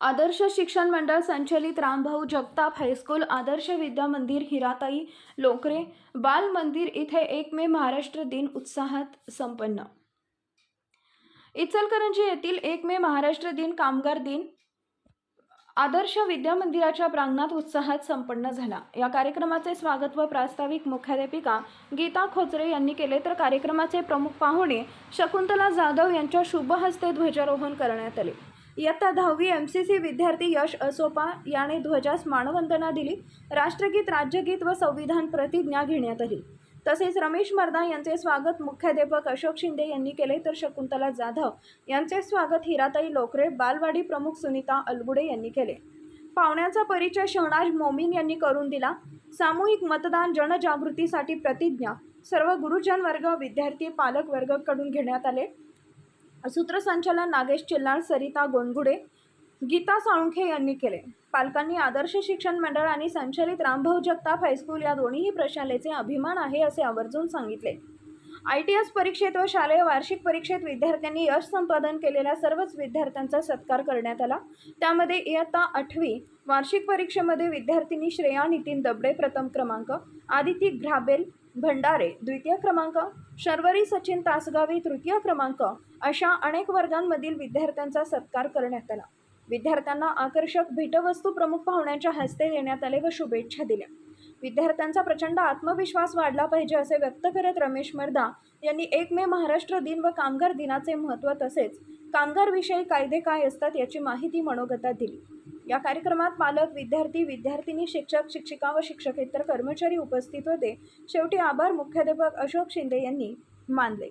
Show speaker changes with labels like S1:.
S1: आदर्श शिक्षण मंडळ संचलित रामभाऊ जगताप हायस्कूल आदर्श विद्या मंदिर हिराताई लोकरे बाल मंदिर इथे एक मे महाराष्ट्र दिन उत्साहात संपन्न. इचलकरंजी येथील एक मे महाराष्ट्र दिन कामगार दिन आदर्श विद्या मंदिराच्या प्रांगणात उत्साहात संपन्न झाला. या कार्यक्रमाचे स्वागत व प्रास्ताविक मुख्याध्यापिका गीता खोचरे यांनी केले. तर कार्यक्रमाचे प्रमुख पाहुणे शकुंतला जाधव यांच्या शुभ हस्ते ध्वजारोहण करण्यात आले. इयत्ता दहावी एम सी सी विद्यार्थी यश असोपा याने ध्वजास मानवंदना दिली. राष्ट्रगीत राज्यगीत व संविधान प्रतिज्ञा घेण्यात आली. तसेच रमेश मर्दा यांचे स्वागत मुख्याध्यापक अशोक शिंदे यांनी केले तर शकुंतला जाधव यांचे स्वागत हिराताई लोकरे बालवाडी प्रमुख सुनीता अलगुडे यांनी केले. पाहुण्याचा परिचय शहनाज मोमीन यांनी करून दिला. सामूहिक मतदान जनजागृतीसाठी प्रतिज्ञा सर्व गुरुजन वर्ग विद्यार्थी पालक वर्गकडून घेण्यात आले. सूत्रसंचालन नागेश चिल्लाळ सरिता गोंडगुडे गीता साळुंखे यांनी केले. पालकांनी आदर्श शिक्षण मंडळ आणि संचालित रामभाऊ जगताप हायस्कूल या दोन्हीही प्रशालेचे अभिमान आहे असे आवर्जून सांगितले. आय टी एस परीक्षेत व शालेय वार्षिक परीक्षेत विद्यार्थ्यांनी यश संपादन केलेल्या सर्वच विद्यार्थ्यांचा सत्कार करण्यात आला. त्यामध्ये इयत्ता आठवी वार्षिक परीक्षेमध्ये विद्यार्थिनी श्रेया नितीन दबडे प्रथम क्रमांक आदिती घ्राबेल भंडारे द्वितीय क्रमांक. शर्वरी सचिन तासगावी तृतीय क्रमांक. अशा अनेक वर्गांमधील विद्यार्थ्यांचा सत्कार करण्यात आला. विद्यार्थ्यांना आकर्षक भेटवस्तू प्रमुख पाहुण्यांच्या हस्ते देण्यात आले व शुभेच्छा दिल्या. विद्यार्थ्यांचा प्रचंड आत्मविश्वास वाढला पाहिजे असे व्यक्त करत रमेश मर्दा यांनी एक मे महाराष्ट्र दिन व कामगार दिनाचे महत्त्व तसेच कामगारविषयी कायदे काय असतात याची माहिती मनोगतात दिली. या कार्यक्रमात पालक विद्यार्थी विद्यार्थिनी शिक्षक शिक्षिका व शिक्षकेतर कर्मचारी उपस्थित होते. शेवटी आभार मुख्याध्यापक अशोक शिंदे यांनी मानले.